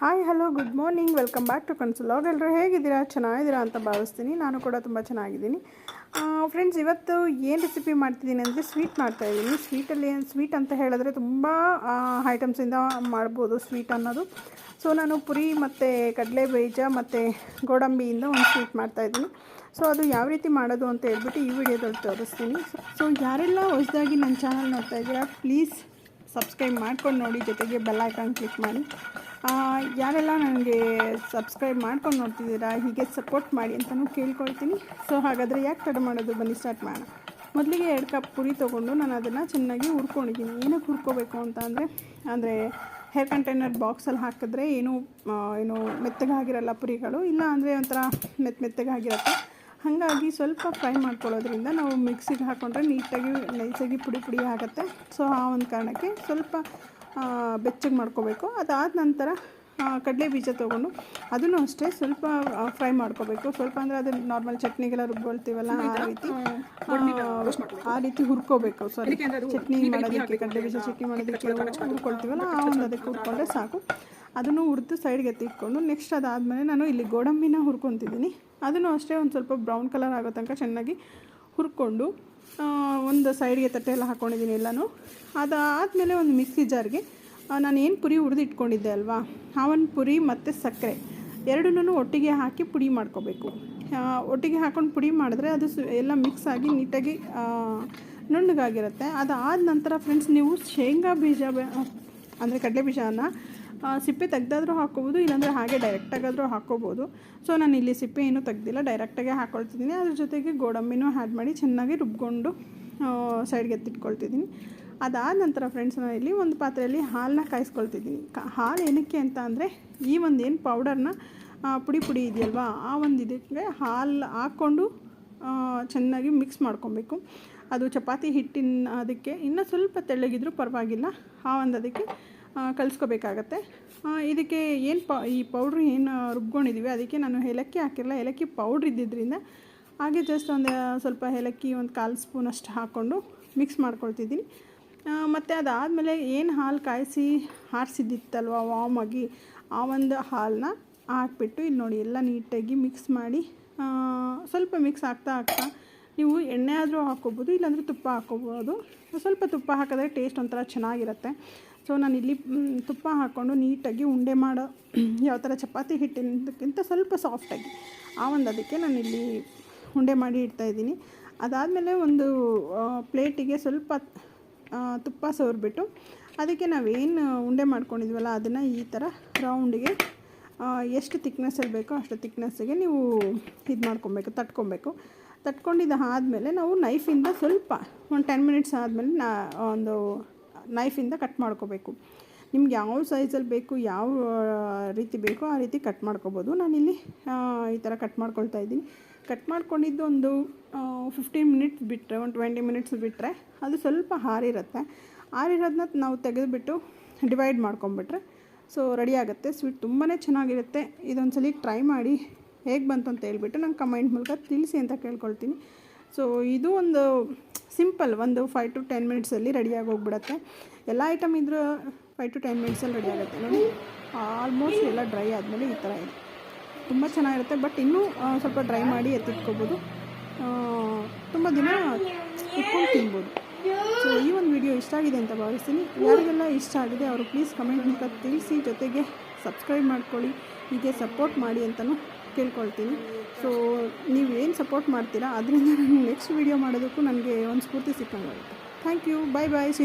Hi hello good morning welcome back to ಕನ್ಸುಲಾಗ್ ಎಲ್ಲರೂ ಹೇಗಿದ್ದೀರಾ? ಚೆನ್ನಾಗಿದ್ದೀರಾ ಅಂತ ಭಾವಿಸ್ತೀನಿ. ನಾನು ಕೂಡ ತುಂಬ ಚೆನ್ನಾಗಿದ್ದೀನಿ. ಫ್ರೆಂಡ್ಸ್ ಇವತ್ತು ಏನು ರೆಸಿಪಿ ಮಾಡ್ತಿದ್ದೀನಿ ಅಂದರೆ ಸ್ವೀಟ್ ಮಾಡ್ತಾಯಿದ್ದೀನಿ ಸ್ವೀಟಲ್ಲಿ ಏನು ಸ್ವೀಟ್ ಅಂತ ಹೇಳಿದ್ರೆ ತುಂಬ ಐಟಮ್ಸಿಂದ ಮಾಡ್ಬೋದು ಸ್ವೀಟ್ ಅನ್ನೋದು. ಸೊ ನಾನು ಪುರಿ ಮತ್ತು ಕಡಲೆ ಬೀಜ ಮತ್ತು ಗೋಡಂಬಿಯಿಂದ ಒಂದು ಸ್ವೀಟ್ ಮಾಡ್ತಾಯಿದ್ದೀನಿ ಸೊ ಅದು ಯಾವ ರೀತಿ ಮಾಡೋದು ಅಂತ ಹೇಳ್ಬಿಟ್ಟು ಈ ವಿಡಿಯೋದಲ್ಲಿ ತೋರಿಸ್ತೀನಿ. ಸೊ ಯಾರೆಲ್ಲ ಹೊಸದಾಗಿ ನನ್ನ ಚಾನಲ್ ನೋಡ್ತಾ ಇದ್ದೀರಾ ಪ್ಲೀಸ್ ಸಬ್ಸ್ಕ್ರೈಬ್ ಮಾಡ್ಕೊಂಡು ನೋಡಿ. ಜೊತೆಗೆ ಬೆಲ್ ಐಕಾನ್ ಕ್ಲಿಕ್ ಮಾಡಿ. ಯಾರೆಲ್ಲ ನನಗೆ ಸಬ್ಸ್ಕ್ರೈಬ್ ಮಾಡ್ಕೊಂಡು ನೋಡ್ತಿದ್ದೀರಾ, ಹೀಗೆ ಸಪೋರ್ಟ್ ಮಾಡಿ ಅಂತಲೂ ಕೇಳ್ಕೊಳ್ತೀನಿ. ಸೊ ಹಾಗಾದರೆ ಯಾಕೆ ತಡ ಮಾಡೋದು? ಬನ್ನಿ ಸ್ಟಾರ್ಟ್ ಮಾಡೋಣ. ಮೊದಲಿಗೆ ಎರಡು ಕಪ್ ಪುರಿ ತೊಗೊಂಡು ನಾನು ಅದನ್ನು ಚೆನ್ನಾಗಿ ಹುರ್ಕೊಂಡಿದ್ದೀನಿ. ಏನಕ್ಕೆ ಹುರ್ಕೋಬೇಕು ಅಂತ ಅಂದರೆ ಅಂದರೆ ಹೇರ್ ಕಂಟೈನರ್ ಬಾಕ್ಸಲ್ಲಿ ಹಾಕಿದ್ರೆ ಏನು ಏನು ಮೆತ್ತಗಾಗಿರಲ್ಲ ಪುರಿಗಳು, ಇಲ್ಲ ಅಂದರೆ ಒಂಥರ ಮೆತ್ತ ಮೆತ್ತಗಾಗಿರುತ್ತೆ. ಹಾಗಾಗಿ ಸ್ವಲ್ಪ ಫ್ರೈ ಮಾಡ್ಕೊಳ್ಳೋದ್ರಿಂದ ನಾವು ಮಿಕ್ಸಿಗೆ ಹಾಕ್ಕೊಂಡ್ರೆ ನೀಟಾಗಿ ನೈಸಾಗಿ ಪುಡಿ ಪುಡಿ ಆಗುತ್ತೆ. ಸೊ ಆ ಒಂದು ಕಾರಣಕ್ಕೆ ಸ್ವಲ್ಪ ಬೆಚ್ಚಗೆ ಮಾಡ್ಕೋಬೇಕು. ಅದಾದ ನಂತರ ಕಡಲೆ ಬೀಜ ತೊಗೊಂಡು ಅದನ್ನು ಅಷ್ಟೇ ಸ್ವಲ್ಪ ಫ್ರೈ ಮಾಡ್ಕೋಬೇಕು. ಸ್ವಲ್ಪ ಅಂದರೆ ಅದು ನಾರ್ಮಲ್ ಚಟ್ನಿಗೆಲ್ಲ ರುಬ್ಕೊಳ್ತೀವಲ್ಲ ಆ ರೀತಿ. ಆ, ಆ ರೀತಿ ಹುರ್ಕೋಬೇಕು. ಸಾರಿ ಚಟ್ನಿ ಮಾಡೋದಕ್ಕೆ ಕಡಲೆ ಬೀಜ ಚಟ್ನಿ ಮಾಡೋದಕ್ಕೆ ಹುರ್ಕೊಳ್ತೀವಲ್ಲ ಆ ಒಂದು ಅದಕ್ಕೆ ಹುರ್ಕೊಂಡ್ರೆ ಸಾಕು. ಅದನ್ನು ಹುರಿದು ಸೈಡ್ಗೆ ಎತ್ತಿಟ್ಕೊಂಡು ನೆಕ್ಸ್ಟ್ ಅದಾದಮೇಲೆ ನಾನು ಇಲ್ಲಿ ಗೋಡಂಬಿನ ಹುರ್ಕೊತಿದ್ದೀನಿ. ಅದನ್ನು ಅಷ್ಟೇ ಒಂದು ಸ್ವಲ್ಪ ಬ್ರೌನ್ ಕಲರ್ ಆಗೋ ತನಕ ಚೆನ್ನಾಗಿ ಹುರ್ಕೊಂಡು ಒಂದು ಸೈಡ್ಗೆ ತಟ್ಟೆ ಎಲ್ಲ ಹಾಕ್ಕೊಂಡಿದ್ದೀನಿ ಎಲ್ಲನೂ. ಅದಾದಮೇಲೆ ಒಂದು ಮಿಕ್ಸಿ ಜಾರ್ಗೆ ನಾನು ಏನು ಪುರಿ ಉರಿದಿಟ್ಕೊಂಡಿದ್ದೆ ಅಲ್ವಾ? ಆ ಒಂದು ಪುರಿ ಮತ್ತು ಸಕ್ಕರೆ. ಎರಡನ್ನೂ ಒಟ್ಟಿಗೆ ಹಾಕಿ ಪುಡಿ ಮಾಡ್ಕೋಬೇಕು. ಒಟ್ಟಿಗೆ ಹಾಕೊಂಡು ಪುಡಿ ಮಾಡಿದ್ರೆ ಅದು ಎಲ್ಲ ಮಿಕ್ಸ್ ಆಗಿ ನೀಟಾಗಿ ನುಣ್ಣಗಾಗಿರುತ್ತೆ. ಅದಾದ ನಂತರ ಫ್ರೆಂಡ್ಸ್ ನೀವು ಶೇಂಗಾ ಬೀಜ ಅಂದರೆ ಕಡಲೆ ಬೀಜನ ಸಿಪ್ಪೆ ತೆಗ್ದಾದ್ರೂ ಹಾಕ್ಕೋಬೋದು, ಇಲ್ಲಾಂದರೆ ಹಾಗೆ ಡೈರೆಕ್ಟಾಗಾದರೂ ಹಾಕ್ಕೋಬೋದು. ಸೊ ನಾನು ಇಲ್ಲಿ ಸಿಪ್ಪೆ ಏನೂ ತೆಗ್ದಿಲ್ಲ ಡೈರೆಕ್ಟಾಗೆ ಹಾಕ್ಕೊಳ್ತಿದ್ದೀನಿ ಅದ್ರ ಜೊತೆಗೆ ಗೋಡಂಬಿನೂ ಆ್ಯಡ್ ಮಾಡಿ ಚೆನ್ನಾಗಿ ರುಬ್ಕೊಂಡು ಸೈಡ್ಗೆ ಎತ್ತಿಟ್ಕೊಳ್ತಿದ್ದೀನಿ. ಅದಾದ ನಂತರ ಫ್ರೆಂಡ್ಸ್ ನಾನು ಇಲ್ಲಿ ಒಂದು ಪಾತ್ರೆಯಲ್ಲಿ ಹಾಲನ್ನ ಕಾಯಿಸ್ಕೊಳ್ತಿದ್ದೀನಿ. ಹಾಲು ಏನಕ್ಕೆ ಅಂತ ಅಂದರೆ, ಈ ಒಂದು ಏನು ಪೌಡರ್ನ ಪುಡಿ ಪುಡಿ ಇದೆಯಲ್ವಾ, ಆ ಒಂದು ಇದಕ್ಕೆ ಹಾಲು ಹಾಕ್ಕೊಂಡು ಚೆನ್ನಾಗಿ ಮಿಕ್ಸ್ ಮಾಡ್ಕೊಬೇಕು. ಅದು ಚಪಾತಿ ಹಿಟ್ಟಿನ, ಅದಕ್ಕೆ ಇನ್ನೂ ಸ್ವಲ್ಪ ತೆಳ್ಳಗಿದ್ರೂ ಪರವಾಗಿಲ್ಲ, ಆ ಒಂದು ಅದಕ್ಕೆ ಕಲಿಸ್ಕೋಬೇಕಾಗತ್ತೆ. ಇದಕ್ಕೆ ಏನು ಪ, ಈ ಪೌಡ್ರ್ ಏನು ರುಬ್ಕೊಂಡಿದ್ದೀವಿ ಅದಕ್ಕೆ ನಾನು ಏಲಕ್ಕಿ ಹಾಕಿರಲ್ಲ, ಏಲಕ್ಕಿ ಪೌಡ್ರ್ ಇದ್ದಿದ್ದರಿಂದ ಹಾಗೆ ಜಸ್ಟ್ ಒಂದು ಸ್ವಲ್ಪ ಏಲಕ್ಕಿ ಒಂದು ಕಾಲು ಸ್ಪೂನಷ್ಟು ಹಾಕ್ಕೊಂಡು ಮಿಕ್ಸ್ ಮಾಡ್ಕೊಳ್ತಿದ್ದೀನಿ. ಮತ್ತು ಅದಾದಮೇಲೆ ಏನು ಹಾಲು ಕಾಯಿಸಿ ಆರಿಸಿದ್ದಿತ್ತಲ್ವ ವಾಮ್ ಆಗಿ ಆ ಒಂದು ಹಾಲನ್ನ ಹಾಕ್ಬಿಟ್ಟು ಇಲ್ಲಿ ನೋಡಿ ಎಲ್ಲ ನೀಟಾಗಿ ಮಿಕ್ಸ್ ಮಾಡಿ ಸ್ವಲ್ಪ ಮಿಕ್ಸ್ ಆಗ್ತಾ ಆಗ್ತಾ ನೀವು ಎಣ್ಣೆ ಆದರೂ ಹಾಕ್ಕೋಬೋದು, ಇಲ್ಲಾಂದರೆ ತುಪ್ಪ ಹಾಕ್ಕೋಬೋದು. ಸ್ವಲ್ಪ ತುಪ್ಪ ಹಾಕಿದ್ರೆ ಟೇಸ್ಟ್ ಒಂಥರ ಚೆನ್ನಾಗಿರುತ್ತೆ. ಸೊ ನಾನು ಇಲ್ಲಿ ತುಪ್ಪ ಹಾಕ್ಕೊಂಡು ನೀಟಾಗಿ ಉಂಡೆ ಮಾಡೋ ಯಾವ ಥರ ಚಪಾತಿ ಹಿಟ್ಟಿನದಕ್ಕಿಂತ ಸ್ವಲ್ಪ ಸಾಫ್ಟಾಗಿ ಆ ಒಂದು ಅದಕ್ಕೆ ನಾನು ಇಲ್ಲಿ ಉಂಡೆ ಮಾಡಿ ಇಡ್ತಾಯಿದ್ದೀನಿ ಅದಾದಮೇಲೆ ಒಂದು ಪ್ಲೇಟಿಗೆ ಸ್ವಲ್ಪ ತುಪ್ಪ ಸವರಿಬಿಟ್ಟು ಅದಕ್ಕೆ ನಾವೇನು ಉಂಡೆ ಮಾಡ್ಕೊಂಡಿದ್ವಲ್ಲ ಅದನ್ನು ಈ ಥರ ರೌಂಡಿಗೆ ಎಷ್ಟು ತಿಕ್ನೆಸ್ಸಲ್ಲಿ ಬೇಕೋ ಅಷ್ಟು ತಿಕ್ನೆಸ್ಸಿಗೆ ನೀವು ಇದು ಮಾಡ್ಕೊಬೇಕು, ತಟ್ಕೊಬೇಕು. ತಟ್ಕೊಂಡಿದ್ದು ಆದಮೇಲೆ ನಾವು ನೈಫಿಂದ ಸ್ವಲ್ಪ ಒಂದು ಟೆನ್ ಮಿನಿಟ್ಸ್ ಆದಮೇಲೆ ನಾ, ಒಂದು ನೈಫಿಂದ ಕಟ್ ಮಾಡ್ಕೋಬೇಕು. ನಿಮ್ಗೆ ಯಾವ ಸೈಜಲ್ಲಿ ಬೇಕು, ಯಾವ ರೀತಿ ಬೇಕೋ ಆ ರೀತಿ ಕಟ್ ಮಾಡ್ಕೋಬೋದು. ನಾನಿಲ್ಲಿ ಈ ಥರ ಕಟ್ ಮಾಡ್ಕೊಳ್ತಾ ಇದ್ದೀನಿ. ಕಟ್ ಮಾಡ್ಕೊಂಡಿದ್ದು ಒಂದು ಫಿಫ್ಟೀನ್ ಮಿನಿಟ್ಸ್ ಬಿಟ್ಟರೆ ಒಂದು ಟ್ವೆಂಟಿ ಮಿನಿಟ್ಸ್ ಬಿಟ್ಟರೆ ಅದು ಸ್ವಲ್ಪ ಹಾರಿರುತ್ತೆ. ಹಾರಿರೋದನ್ನ ನಾವು ತೆಗೆದುಬಿಟ್ಟು ಡಿವೈಡ್ ಮಾಡ್ಕೊಂಬಿಟ್ರೆ ಸೊ ರೆಡಿ ಆಗುತ್ತೆ. ಸ್ವೀಟ್ ತುಂಬಾ ಚೆನ್ನಾಗಿರುತ್ತೆ. ಇದೊಂದು ಸಲ ಟ್ರೈ ಮಾಡಿ ಹೇಗೆ ಬಂತು ಅಂತ ಹೇಳಿಬಿಟ್ಟು ನಂಗೆ ಕಮೆಂಟ್ ಮೂಲಕ ತಿಳಿಸಿ ಅಂತ ಕೇಳ್ಕೊಳ್ತೀನಿ. ಸೊ ಇದು ಒಂದು ಸಿಂಪಲ್ ಒಂದು ಫೈವ್ ಟು ಟೆನ್ ಮಿನಿಟ್ಸಲ್ಲಿ ರೆಡಿಯಾಗಿ ಹೋಗ್ಬಿಡುತ್ತೆ. ಎಲ್ಲ ಐಟಮ್ ಇದ್ದರೂ ಫೈವ್ ಟು ಟೆನ್ ಮಿನಿಟ್ಸಲ್ಲಿ ರೆಡಿ ಆಗುತ್ತೆ. ನೋಡಿ ಆಲ್ಮೋಸ್ಟ್ ಎಲ್ಲ ಡ್ರೈ ಆದಮೇಲೆ ಈ ಥರ ಇದೆ. ತುಂಬ ಚೆನ್ನಾಗಿರುತ್ತೆ ಬಟ್ ಇನ್ನೂ ಸ್ವಲ್ಪ ಡ್ರೈ ಮಾಡಿ ಎತ್ತಿಟ್ಕೋಬೋದು. ತುಂಬ ದಿನ ಇಟ್ಕೊಂಡು ತಿನ್ಬೋದು. ಸೊ ಈ ಒಂದು ವಿಡಿಯೋ ಇಷ್ಟ ಆಗಿದೆ ಅಂತ ಭಾವಿಸ್ತೀನಿ. ಯಾರಿಗೆಲ್ಲ ಇಷ್ಟ ಆಗಿದೆ, ಅವರು ಪ್ಲೀಸ್ ಕಮೆಂಟ್ ಮೂಲಕ ತಿಳಿಸಿ, ಜೊತೆಗೆ ಸಬ್ಸ್ಕ್ರೈಬ್ ಮಾಡ್ಕೊಳ್ಳಿ, ಹೀಗೆ ಸಪೋರ್ಟ್ ಮಾಡಿ ಅಂತಲೂ ಕೇಳ್ಕೊಳ್ತೀನಿ ಸೊ ನೀವು ಏನು ಸಪೋರ್ಟ್ ಮಾಡ್ತೀರಾ, ಅದರಿಂದ ನಾನು ನೆಕ್ಸ್ಟ್ ವಿಡಿಯೋ ಮಾಡೋದಕ್ಕೂ ನನಗೆ ಒಂದು ಸ್ಫೂರ್ತಿ ಸಿಕ್ಕಂಗಾಗುತ್ತೆ. Thank you bye bye see